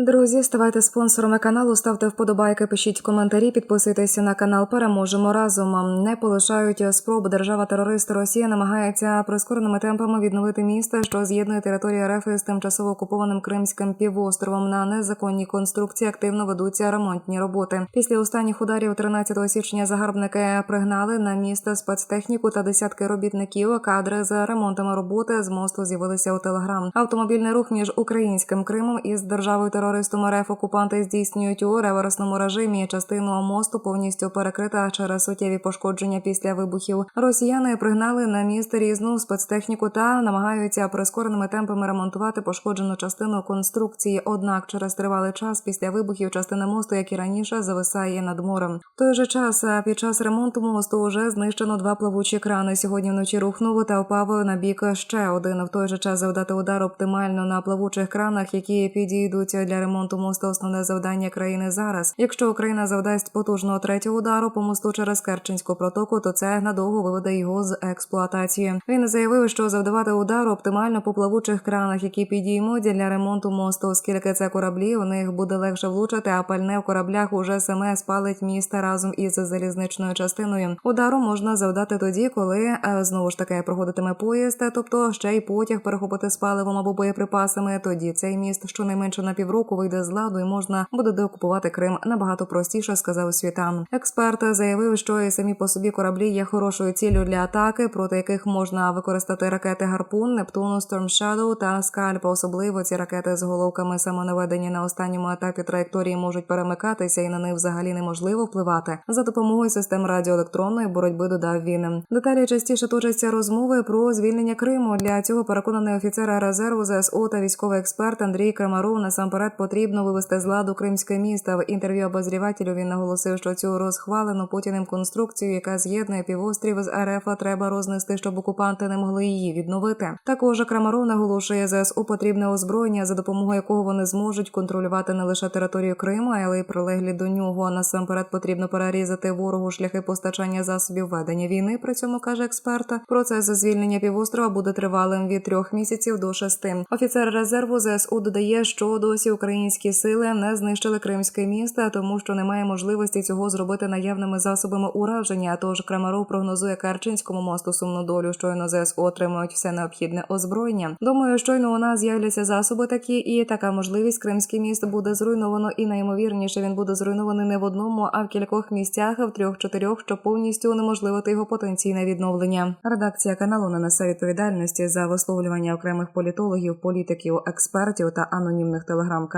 Друзі, ставайте спонсорами каналу, ставте вподобайки, пишіть коментарі, підписуйтеся на канал. Переможемо разом. Не полишають спроб. Держава-терорист Росія намагається прискореними темпами відновити місто, що з'єднує територію РФ із тимчасово окупованим Кримським півостровом. На незаконній конструкції активно ведуться ремонтні роботи. Після останніх ударів 13 січня загарбники пригнали на місто спецтехніку та десятки робітників. Кадри з ремонтами роботи з мосту з'явилися у телеграм. Автомобільний рух між українським Кримом із державою терористом РФ окупанти здійснюють у реверсному режимі. Частину мосту повністю перекрита через суттєві пошкодження після вибухів. Росіяни пригнали на міст різну спецтехніку та намагаються прискореними темпами ремонтувати пошкоджену частину конструкції. Однак, через тривалий час після вибухів частина мосту, як і раніше, зависає над морем. В той же час під час ремонту мосту вже знищено два плавучі крани. Сьогодні вночі рухнув та впав на бік ще один. В той же час завдати удар оптимально на плавучих кранах, які підійдуть для ремонту мосту. Основне завдання країни зараз. Якщо Україна завдасть потужного третього удару по мосту через Керченську протоку, то це надовго виведе його з експлуатації. Він заявив, що завдавати удару оптимально по плавучих кранах, які підіймуть для ремонту мосту, оскільки це кораблі, у них буде легше влучити, а пальне в кораблях уже саме спалить місто разом із залізничною частиною. Удару можна завдати тоді, коли е, знову ж таки проходитиме поїзд, тобто ще й потяг перехопити з паливом або боєприпасами. Тоді цей міст щонайменше на півроку вийде з ладу і можна буде деокупувати Крим набагато простіше, сказав Світан. Експерт заявив, що і самі по собі кораблі є хорошою ціллю для атаки, проти яких можна використати ракети Гарпун, Нептуну, Shadow та Скальп. Особливо ці ракети з головками самонаведення на останньому етапі траєкторії можуть перемикатися, і на них взагалі неможливо впливати за допомогою систем радіоелектронної боротьби. Додав він. Деталі частіше точаться розмови про звільнення Криму. Для цього переконаний офіцер резерву ЗСУ та військовий експерт Андрій Крамаров насамперед потрібно вивести з ладу кримське місто. В інтерв'ю обозрівателю він наголосив, що цю розхвалену путіним конструкцію, яка з'єднує півострів з РФ, треба рознести, щоб окупанти не могли її відновити. Також Крамаров наголошує, ЗСУ потрібне озброєння, за допомогою якого вони зможуть контролювати не лише територію Криму, але й прилеглі до нього. Насамперед потрібно перерізати ворогу шляхи постачання засобів ведення війни. При цьому каже експерта, процес звільнення півострова буде тривалим від трьох місяців до шести. Офіцер резерву ЗСУ додає, що досі українські сили не знищили кримське місто, тому що немає можливості цього зробити наявними засобами ураження. Тож Крамаров прогнозує Керченському мосту сумну долю. Щойно ЗСУ отримують все необхідне озброєння. Думаю, щойно у нас з'являться засоби такі, і така можливість кримське місто буде зруйновано, і найімовірніше він буде зруйнований не в одному, а в кількох місцях, в трьох-чотирьох, щоб повністю унеможливити його потенційне відновлення. Редакція каналу не несе відповідальності за висловлювання окремих політологів, політиків, експертів та анонімних телеграм-каналів.